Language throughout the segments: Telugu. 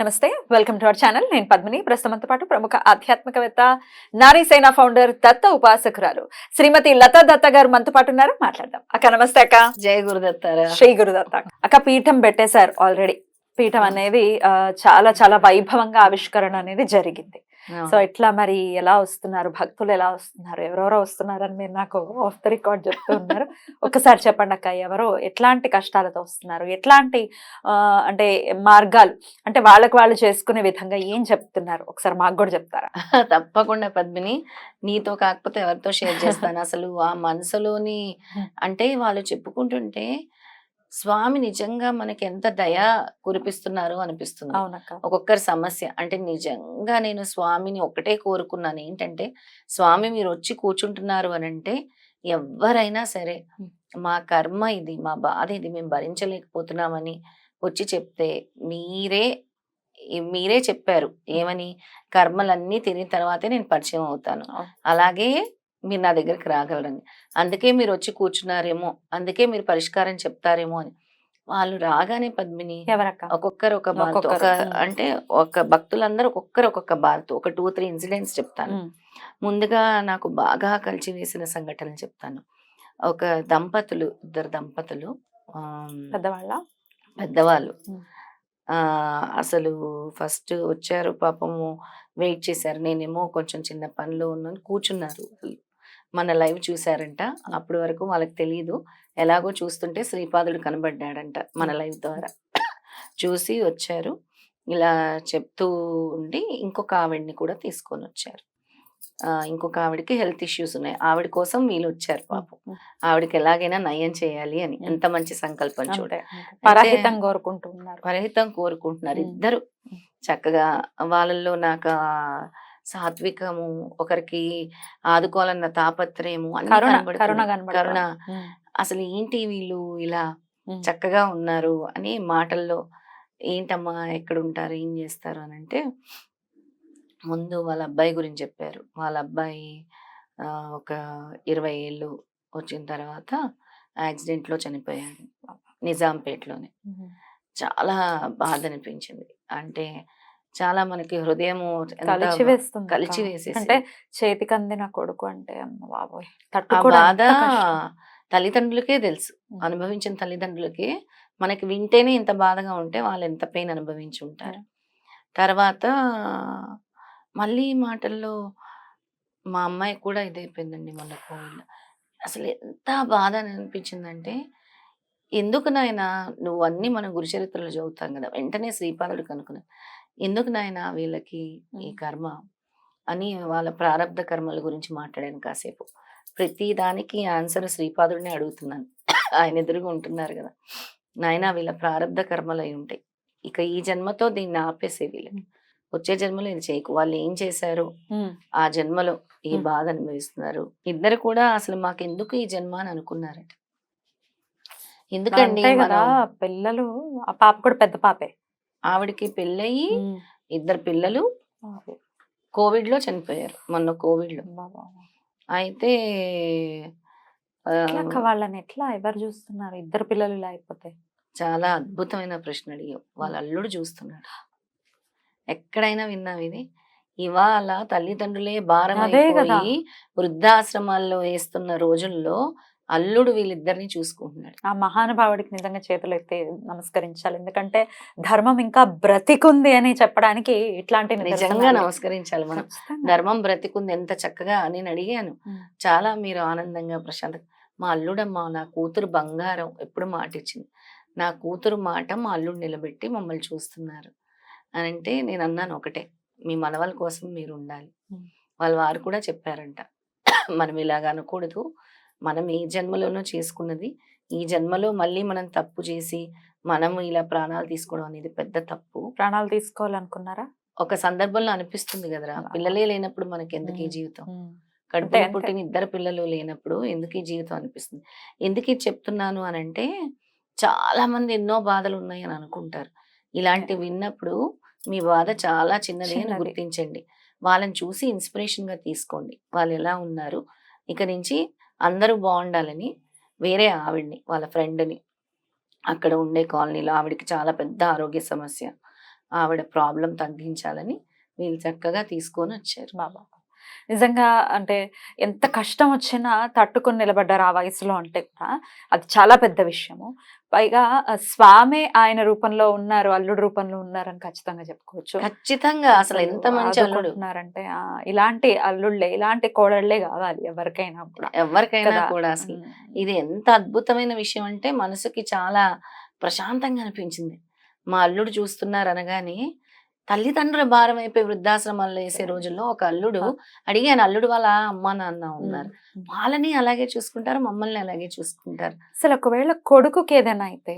నమస్తే వెల్కమ్ టు అవర్ ఛానల్. నేను పద్మిని. ప్రస్తుతంతో పాటు ప్రముఖ ఆధ్యాత్మికవేత్త నారీసేన ఫౌండర్ దత్త ఉపాసకురాలు శ్రీమతి లతా దత్త గారు మనతో పాటు ఉన్నారు. మాట్లాడదాం. అక్క నమస్తే అక్క. జయ గురుదత్తారా. శ్రీ గురుదత్త. అక్క పీఠం పెట్టేశారు ఆల్రెడీ. పీఠం అనేది చాలా చాలా వైభవంగా ఆవిష్కరణ అనేది జరిగింది. సో ఇట్లా మరి ఎలా వస్తున్నారు? భక్తులు ఎలా వస్తున్నారు? ఎవరెవరో వస్తున్నారు అని మీరు నాకు ఆఫ్ ద రికార్డ్ చెప్తూ ఉన్నారు. ఒకసారి చెప్పండి అక్క ఎవరో ఎట్లాంటి కష్టాలతో వస్తున్నారు? ఎట్లాంటి ఆ, అంటే మార్గాలు అంటే వాళ్ళకి వాళ్ళు చేసుకునే విధంగా ఏం చెప్తున్నారు? ఒకసారి మాకు కూడా చెప్తారా? తప్పకుండా పద్మిని. నీతో కాకపోతే ఎవరితో షేర్ చేస్తాను. అసలు ఆ మనసులోని అంటే వాళ్ళు చెప్పుకుంటుంటే స్వామి నిజంగా మనకి ఎంత దయ కురిపిస్తున్నారు అనిపిస్తుంది. ఒక్కొక్కరి సమస్య. అంటే నిజంగా నేను స్వామిని ఒకటే కోరుకున్నాను. ఏంటంటే స్వామి మీరు వచ్చి కూర్చుంటున్నారు అని అంటే ఎవరైనా సరే. మా కర్మ ఇది మా బాధ ఇది మేము భరించలేకపోతున్నామని వచ్చి చెప్తే మీరే మీరే చెప్పారు. ఏమని? కర్మలన్నీ తిరిగిన తర్వాతే నేను పరిచయం అవుతాను. అలాగే మీరు నా దగ్గరికి రాగలరని. అందుకే మీరు వచ్చి కూర్చున్నారేమో అందుకే మీరు పరిష్కారం చెప్తారేమో అని. వాళ్ళు రాగానే పద్మిని ఎవరక్క? ఒక్కొక్కరు ఒక బాధతో ఒక. అంటే ఒక భక్తులందరూ ఒక్కొక్కరు ఒక్కొక్క బాధతో ఒక టూ త్రీ ఇన్సిడెంట్స్ చెప్తాను. ముందుగా నాకు బాగా కలిసి వేసిన సంఘటనలు చెప్తాను. ఒక దంపతులు ఇద్దరు దంపతులు పెద్దవాళ్ళ? పెద్దవాళ్ళు. అసలు ఫస్ట్ వచ్చారు పాపము వెయిట్ చేశారు. నేనేమో కొంచెం చిన్న పనిలో ఉన్నాను కూర్చున్నారు. మన లైవ్ చూసారంట అప్పటి వరకు వాళ్ళకి తెలియదు ఎలాగో చూస్తుంటే శ్రీపాదుడు కనబడ్డాడంట మన లైవ్ ద్వారా. చూసి వచ్చారు. ఇలా చెప్తూ ఉండి ఇంకొక ఆవిడ్ని కూడా తీసుకొని వచ్చారు. ఆ, ఇంకొక ఆవిడకి హెల్త్ ఇష్యూస్ ఉన్నాయి. ఆవిడ కోసం వీళ్ళు వచ్చారు పాపం. ఆవిడకి ఎలాగైనా నయం చేయాలి అని. ఎంత మంచి సంకల్పం చూడ. పరహితం కోరుకుంటూ ఉన్నారు పరహితం కోరుకుంటున్నారు. ఇద్దరు. చక్కగా వాళ్ళల్లో నాకు సాత్వికము ఒకరికి ఆదుకోవాలన్న తాపత్రయము కరుణ అసలు ఏంటి వీళ్ళు ఇలా. చక్కగా ఉన్నారు అని మాటల్లో ఏంటమ్మా ఎక్కడ ఉంటారు ఏం చేస్తారు అని అంటే ముందు వాళ్ళ అబ్బాయి గురించి చెప్పారు. వాళ్ళ అబ్బాయి ఒక ఇరవై ఏళ్ళు వచ్చిన తర్వాత యాక్సిడెంట్లో చనిపోయాడు. నిజాంపేటలోనే. చాలా బాధ అనిపించింది. అంటే చాలా మనకి హృదయము ఎంత కలిచి వేస్తుంది. కలిచి వేసేసి అంటే చేతికి అందిన కొడుకు అంటే బాబోయ్ బాధ. తల్లిదండ్రులకే తెలుసు. అనుభవించిన తల్లిదండ్రులకి మనకి వింటేనే ఇంత బాధగా ఉంటే వాళ్ళు ఎంత పెయిన్ అనుభవించి ఉంటారు తర్వాత మళ్ళీ మాటల్లో మా అమ్మాయి కూడా ఇదైపోయిందండి మొన్న కోవిడ్ అసలు ఎంత బాధ అని అనిపించిందంటే ఎందుకు నాయన నువ్వు అన్ని మనం గురుచరిత్రలో చదువుతాం కదా వెంటనే శ్రీపాదుడు కనుక్కున్నా ఎందుకు నాయన వీళ్ళకి ఈ. కర్మ అని వాళ్ళ ప్రారంధ కర్మల గురించి మాట్లాడాను కాసేపు. ప్రతి దానికి ఆన్సర్ శ్రీపాదుడిని అడుగుతున్నాను. ఆయన ఎదురుగా ఉంటున్నారు కదా. నాయన వీళ్ళ ప్రారంధ కర్మలు అయి ఉంటాయి. ఇక ఈ జన్మతో దీన్ని ఆపేసే వీళ్ళకి. వచ్చే జన్మలో ఇది చేయకు. వాళ్ళు ఏం చేశారు. ఆ జన్మలో ఈ. బాధ అనుభవిస్తున్నారు. ఇద్దరు కూడా అసలు మాకెందుకు ఈ జన్మ అని అనుకున్నారట. కదా మనం పిల్లలు ఆ పాప కూడా పెద్ద పాపే. ఆవిడకి పెళ్ళయి. ఇద్దరు పిల్లలు కోవిడ్లో చనిపోయారు మొన్న కోవిడ్లో. అయితే వాళ్ళని? ఎట్లా? ఎవరు చూస్తున్నారు? ఇద్దరు పిల్లలు ఇలా అయిపోతే? చాలా అద్భుతమైన ప్రశ్న అడిగావు. వాళ్ళ అల్లుడు చూస్తున్నాడు. ఎక్కడైనా విన్నావు ఇది? ఇవాళ తల్లిదండ్రులే భారం. అయిపోయి వృద్ధాశ్రమాల్లో వేస్తున్న రోజుల్లో అల్లుడు వీళ్ళిద్దరిని చూసుకుంటున్నాడు ఆ మహానుభావుడికి నిజంగా చేతులు ఎత్తి నమస్కరించాలి ఎందుకంటే ధర్మం ఇంకా బ్రతికుంది అని చెప్పడానికి ఇట్లాంటి నిజంగా. నమస్కరించాలి మనం. ధర్మం బ్రతికుంది ఎంత చక్కగా నేను అడిగాను. చాలా మీరు ఆనందంగా ప్రశాంత మా అల్లుడమ్మ నా కూతురు బంగారం ఎప్పుడు మాట ఇచ్చింది నా కూతురు మాట మా అల్లుడు నిలబెట్టి మమ్మల్ని చూస్తున్నారు అని అంటే నేను అన్నాను ఒకటే మీ మనవల కోసం మీరు ఉండాలి. వాళ్ళ వారు కూడా చెప్పారంట మనం ఇలాగ అనకూడదు మనం ఈ జన్మలోనూ చేసుకున్నది ఈ జన్మలో మళ్ళీ మనం తప్పు చేసి మనం ఇలా ప్రాణాలు తీసుకోవడం అనేది పెద్ద తప్పు. ప్రాణాలు తీసుకోవాలనుకున్నారా? ఒక సందర్భంలో అనిపిస్తుంది కదరా. పిల్లలే లేనప్పుడు మనకి ఎందుకు ఈ. జీవితం అంతే. పుట్టిన ఇద్దరు పిల్లలు లేనప్పుడు ఎందుకు ఈ జీవితం అనిపిస్తుంది? ఎందుకు ఇది చెప్తున్నాను అని అంటే చాలా మంది ఎన్నో బాధలు ఉన్నాయి అని అనుకుంటారు ఇలాంటివి విన్నప్పుడు మీ బాధ చాలా చిన్నది అని. గుర్తించండి. వాళ్ళని చూసి ఇన్స్పిరేషన్గా తీసుకోండి. వాళ్ళు ఎలా ఉన్నారు? ఇక నుంచి అందరూ బాగుండాలని వేరే ఆవిడ్ని వాళ్ళ ఫ్రెండ్ని అక్కడ ఉండే కాలనీలో ఆవిడకి చాలా పెద్ద ఆరోగ్య సమస్య. ఆవిడ ప్రాబ్లం తగ్గించాలని వీళ్ళు చక్కగా తీసుకొని వచ్చారు బాబా. నిజంగా అంటే ఎంత కష్టం వచ్చినా తట్టుకొని నిలబడ్డారు ఆ వయసులో అంటే కూడా అది చాలా పెద్ద విషయము. పైగా స్వామే ఆయన రూపంలో ఉన్నారు అల్లుడు రూపంలో ఉన్నారని ఖచ్చితంగా చెప్పుకోవచ్చు. ఖచ్చితంగా అసలు ఎంత మంచి అల్లుడు ఆ, ఇలాంటి అల్లుళ్ళే ఇలాంటి కోడళ్ళే కావాలి ఎవరికైనా కూడా. ఎవరికైనా కూడా అసలు. ఇది ఎంత అద్భుతమైన విషయం అంటే మనసుకి చాలా ప్రశాంతంగా అనిపించింది. మా అల్లుడు చూస్తున్నారు అనగానే తల్లిదండ్రుల భారం అయిపోయి వృద్ధాశ్రమాల్లో వేసే రోజుల్లో ఒక అల్లుడు అడిగాను అల్లుడు వాళ్ళ అమ్మ నాన్న ఉన్నారు. వాళ్ళని అలాగే చూసుకుంటారు మమ్మల్ని అలాగే చూసుకుంటారు. అసలు ఒకవేళ కొడుకుకి ఏదైనా అయితే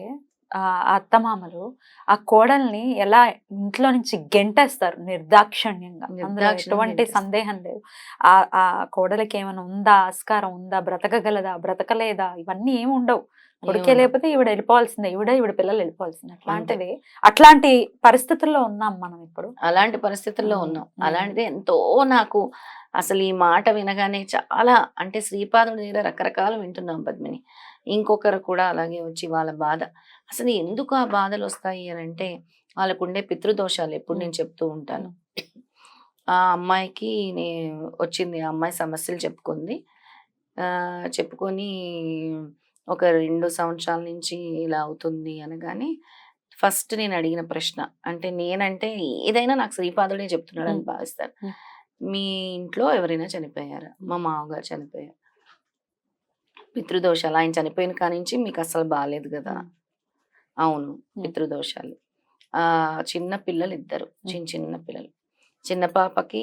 అత్తమామలు ఆ కోడల్ని ఎలా ఇంట్లో నుంచి గెంటేస్తారు నిర్దాక్షిణ్యంగా. అందులో ఎటువంటి. సందేహం లేదు. ఆ ఆ కోడలికి ఏమైనా ఉందా ఆస్కారం ఉందా బ్రతకగలదా బ్రతకలేదా? ఇవన్నీ ఏమి ఉండవు. కొడుకే ఏముండవు. లేకపోతే ఈవిడ వెళ్ళిపోవాల్సిందే. ఈవిడ ఈవిడ పిల్లలు వెళ్ళిపోవాల్సిందే. అట్లాంటిది అట్లాంటి పరిస్థితుల్లో ఉన్నాం మనం ఇప్పుడు. అలాంటి పరిస్థితుల్లో ఉన్నాం. అలాంటిది ఎంతో నాకు అసలు ఈ మాట వినగానే చాలా అంటే శ్రీపాదుడి దగ్గర రకరకాలు వింటున్నాం పద్మిని. ఇంకొకరు కూడా అలాగే వచ్చి వాళ్ళ బాధ. అసలు ఎందుకు ఆ బాధలు వస్తాయి అని అంటే వాళ్ళకు ఉండే పితృదోషాలు ఎప్పుడు నేను చెప్తూ ఉంటాను. ఆ అమ్మాయికి నే వచ్చింది ఆ అమ్మాయి సమస్యలు చెప్పుకుంది. చెప్పుకొని ఒక రెండు సంవత్సరాల నుంచి ఇలా అవుతుంది అనగానే ఫస్ట్ నేను అడిగిన ప్రశ్న అంటే నేనంటే ఏదైనా నాకు శ్రీపాదుడే చెప్తున్నాడు అని మ్. భావిస్తాను. మ్. మీ ఇంట్లో ఎవరైనా చనిపోయారా? మా మామగారు చనిపోయారు. పితృదోషాలు. ఆయన చనిపోయిన కానించి మీకు అసలు బాగాలేదు కదా. అవును. పితృదోషాలు. ఆ చిన్న పిల్లలు ఇద్దరు చిన్న చిన్న పిల్లలు. చిన్న పాపకి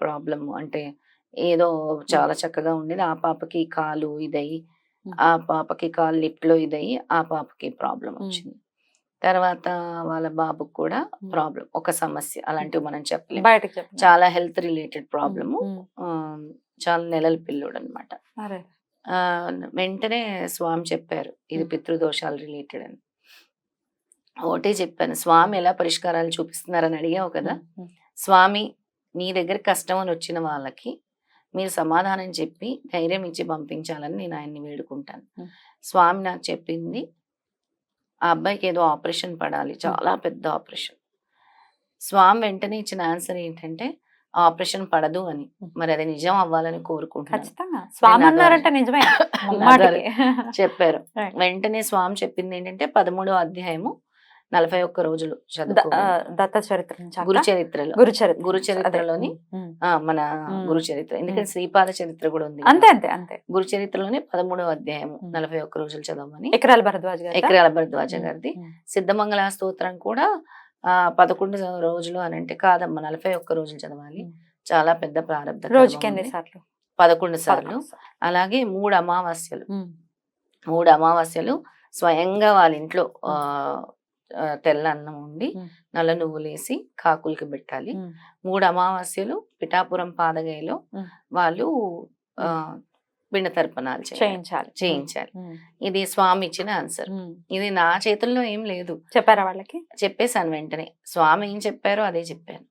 ప్రాబ్లం అంటే ఏదో చాలా చక్కగా ఉండేది. ఆ పాపకి కాలు ఇదయి మ్. ఆ పాపకి కాలు లిఫ్ట్లో ఇదయి ఆ పాపకి ప్రాబ్లం వచ్చింది. తర్వాత వాళ్ళ బాబుకి కూడా. ప్రాబ్లం ఒక సమస్య అలాంటివి మనం చెప్పలేము బయటకు చాలా హెల్త్ రిలేటెడ్ ప్రాబ్లము. చాలా నెలల పిల్లోడు అనమాట వెంటనే స్వామి చెప్పారు ఇది. పితృదోషాలు రిలేటెడ్ అని ఒకటే చెప్పాను స్వామి ఎలా పరిష్కారాలు చూపిస్తున్నారని అడిగావు కదా. స్వామి నీ దగ్గర కష్టం అని వచ్చిన వాళ్ళకి మీరు సమాధానం చెప్పి ధైర్యం ఇచ్చి పంపించాలని నేను ఆయన్ని వేడుకుంటాను. స్వామి నాకు చెప్పింది ఆ అబ్బాయికి ఏదో ఆపరేషన్ పడాలి చాలా పెద్ద ఆపరేషన్ స్వామి వెంటనే ఇచ్చిన ఆన్సర్ ఏంటంటే ఆపరేషన్ పడదు అని. మరి అది నిజం అవ్వాలని కోరుకుంటున్నాను ముమ్మాటికి. చెప్పారు. వెంటనే స్వామి చెప్పింది ఏంటంటే పదమూడో అధ్యాయము నలభై ఒక్క రోజులు దత్త చరిత్ర? గురు చరిత్రలో గురు చరిత్ర గురు. చరిత్రలోని మన. గురు చరిత్ర ఎందుకంటే. శ్రీపాద చరిత్ర కూడా ఉంది అంతే. అంతే అంతే గురు చరిత్రలోనే పదమూడవ అధ్యాయము. నలభై ఒక్క రోజులు చదవమని ఎకరాల భరద్వాజ్ గారు ఎకరాల భరద్వాజ గారిది సిద్ధమంగళ స్తోత్రం కూడా పదకొండు రోజులు అని అంటే కాదమ్మా నలభై ఒక్క రోజులు చదవాలి. చాలా పెద్ద ప్రారంభ రోజుకి ఎన్ని సార్లు? పదకొండు సార్లు. అలాగే మూడు అమావాస్యలు. మూడు అమావాస్యలు స్వయంగా వాళ్ళ ఇంట్లో తెల్ల అన్నం ఉండి. నల్ల నువ్వులు వేసి కాకులకి పెట్టాలి. మూడు అమావాస్యలు పిఠాపురం పాదగయలో మ్మ్. వాళ్ళు ఆ, పిండ తర్పణాలు. చేయించాలి. చేయించాలి. ఇది స్వామి ఇచ్చిన ఆన్సర్. ఇది నా చేతుల్లో ఏం లేదు. చెప్పారా వాళ్ళకి? చెప్పేశాను వెంటనే. స్వామి ఏం చెప్పారో అదే చెప్పాను.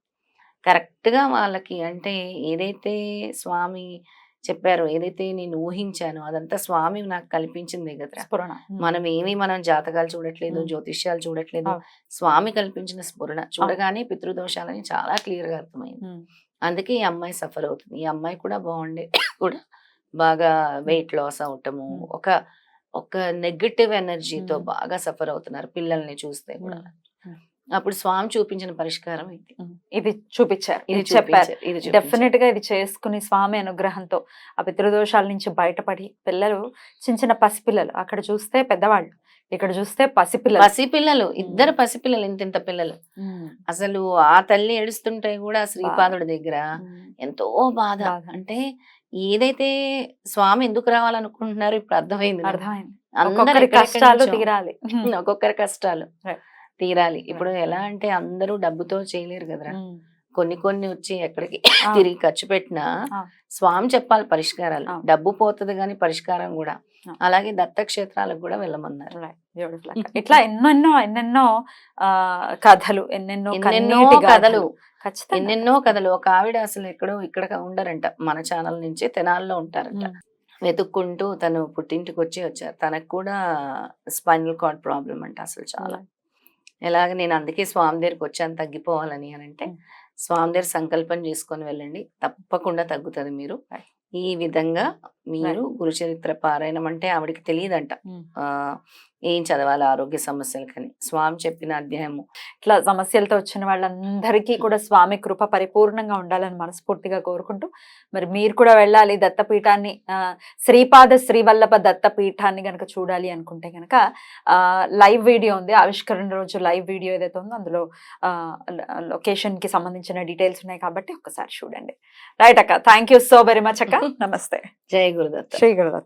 కరెక్ట్గా వాళ్ళకి అంటే ఏదైతే స్వామి చెప్పారో ఏదైతే నేను ఊహించానో అదంతా స్వామి నాకు కల్పించిందే ఉమ్, మనం ఏమి మనం జాతకాలు చూడట్లేదు. జ్యోతిష్యాలు చూడట్లేదు. స్వామి కల్పించిన స్ఫురణ చూడగానే పితృదోషాలని చాలా క్లియర్గా అర్థమైంది అందుకే ఈ అమ్మాయి సఫర్ అవుతుంది. ఈ అమ్మాయి కూడా బాగుండే కూడా బాగా వెయిట్ లాస్ అవటము. ఒక ఒక నెగటివ్ ఎనర్జీతో. బాగా సఫర్ అవుతున్నారు పిల్లల్ని చూస్తే కూడా. అప్పుడు స్వామి చూపించిన పరిష్కారం ఇది. ఇది చూపించారు ఇది చెప్పారు ఇది. డెఫినెట్గా ఇది చేసుకుని స్వామి అనుగ్రహంతో ఆ పితృదోషాల నుంచి బయటపడి పిల్లలు చిన్న చిన్న పసిపిల్లలు అక్కడ చూస్తే పెద్దవాళ్ళు ఇక్కడ చూస్తే పసిపిల్లలు పసిపిల్లలు ఇద్దరు పసిపిల్లలు ఇంత ఇంత పిల్లలు అసలు ఆ తల్లి ఏడుస్తుంటే కూడా శ్రీపాదుడి దగ్గర ఎంతో బాధ. అంటే ఏదైతే స్వామి ఎందుకు రావాలనుకుంటున్నారు ఇప్పుడు అర్థమైంది. అర్థమైంది అందరూ కష్టాలు. తీరాలి ఒక్కొక్కరి కష్టాలు. తీరాలి ఇప్పుడు ఎలా అంటే అందరూ డబ్బుతో చేయలేరు కదరా ఉమ్, కొన్ని కొన్ని వచ్చి ఎక్కడికి ఆ. తిరిగి ఖర్చు పెట్టినా ఆ. స్వామి చెప్పాలి పరిష్కారాలు ఆ. డబ్బు పోతుంది కానీ పరిష్కారం కూడా. అలాగే దత్తక్షేత్రాలకు కూడా వెళ్ళమన్నారు ఇట్లా ఎన్నెన్నో ఎన్నెన్నో ఆ కథలు ఎన్నెన్నో కథలు ఎన్నెన్నో కథలు. ఒక ఆవిడ అసలు ఎక్కడో ఇక్కడ ఉండరంట మన ఛానల్ నుంచి తెనాల్లో ఉంటారంట. వెతుక్కుంటూ తను పుట్టింటికి వచ్చి వచ్చారు. తనకు కూడా స్పైనల్ కార్డ్ ప్రాబ్లం అంట అసలు చాలా. ఎలాగ నేను అందుకే స్వామి దగ్గరికి వచ్చాను తగ్గిపోవాలని అని అంటే. స్వామి దగ్గర సంకల్పం చేసుకొని వెళ్ళండి. తప్పకుండా తగ్గుతుంది మీరు. ఈ విధంగా మీరు గురుచరిత్ర పారాయణం అంటే ఆవిడకి తెలియదంట. ఆ ఏం చదవాలి ఆరోగ్య సమస్యలకని. స్వామి చెప్పిన అధ్యాయము. ఇట్లా సమస్యలతో వచ్చిన వాళ్ళందరికీ కూడా స్వామి కృప పరిపూర్ణంగా ఉండాలని మనస్ఫూర్తిగా కోరుకుంటూ మరి మీరు కూడా వెళ్ళాలి దత్తపీఠాన్ని శ్రీపాద శ్రీవల్లభ దత్తపీఠాన్ని గనక చూడాలి అనుకుంటే గనక లైవ్ వీడియో ఉంది. ఆవిష్కరణ రోజు లైవ్ వీడియో ఏదైతే ఉందో అందులో లొకేషన్కి సంబంధించిన డీటెయిల్స్ ఉన్నాయి కాబట్టి ఒక్కసారి చూడండి. రైట్ అక్క? Thank you so very much అక్క. నమస్తే. జయ గురుదత్త శ్రీ గురుదత్త